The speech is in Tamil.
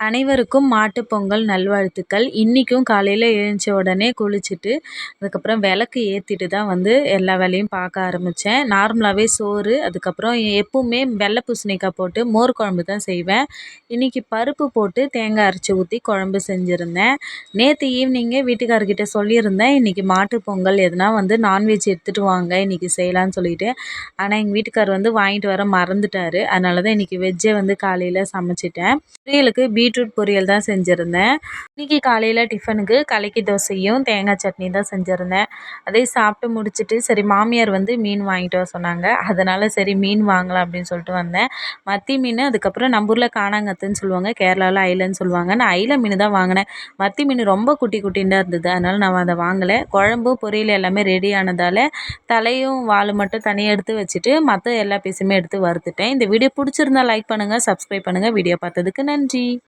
அனைவருக்கும் மாட்டுப்பொங்கல் நல்வாழ்த்துக்கள். இன்றைக்கும் காலையில் எழுந்த உடனே குளிச்சுட்டு அதுக்கப்புறம் விளக்கு ஏற்றிட்டு தான் வந்து எல்லா வேலையும் பார்க்க ஆரம்பித்தேன் நார்மலாகவே சோறு அதுக்கப்புறம் எப்பவுமே வெள்ளை பூசணிக்காய் போட்டு மோர் குழம்பு தான் செய்வேன். இன்றைக்கி பருப்பு போட்டு தேங்காய் அரைச்சி ஊற்றி குழம்பு செஞ்சுருந்தேன். நேற்று ஈவினிங்கே வீட்டுக்காரர்கிட்ட சொல்லியிருந்தேன் இன்றைக்கி மாட்டுப் பொங்கல் எதுனா வந்து நான்வெஜ் எடுத்துகிட்டு வாங்க இன்றைக்கி செய்யலான்னு சொல்லிட்டு. ஆனால் எங்கள் வீட்டுக்கார் வந்து வாங்கிட்டு வர மறந்துட்டார். அதனால தான் இன்றைக்கி வெஜ்ஜை வந்து காலையில் சமைச்சிட்டேன். பீட் பீட்ரூட் பொரியல் தான் செஞ்சுருந்தேன். இன்றைக்கி காலையில் டிஃபனுக்கு கலக்கி தோசையும் தேங்காய் சட்னி தான் செஞ்சுருந்தேன். அதே சாப்பிட்டு முடிச்சுட்டு சரி மாமியார் வந்து மீன் வாங்கிட்டு வர சொன்னாங்க. அதனால் சரி மீன் வாங்கலாம் அப்படின்னு சொல்லிட்டு வந்தேன். மத்தி மீன் அதுக்கப்புறம் நம்ம ஊரில் காணாங்கத்துன்னு சொல்லுவாங்க கேரளாவில் ஐலன்னு சொல்லுவாங்க. நான் ஐல மீன் தான் வாங்கினேன். மத்தி மீன் ரொம்ப குட்டி குட்டின்னு இருந்தது. அதனால் நான் அதை வாங்கலை. குழம்பு பொரியல் எல்லாமே ரெடி ஆனதால் தலையும் வால் மட்டும் தனியாக எடுத்து வச்சுட்டு மற்ற எல்லா பீஸுமே எடுத்து வறுத்துட்டேன். இந்த வீடியோ பிடிச்சிருந்தா லைக் பண்ணுங்கள் சப்ஸ்கிரைப் பண்ணுங்கள் வீடியோ பார்த்ததுக்கு நன்றி.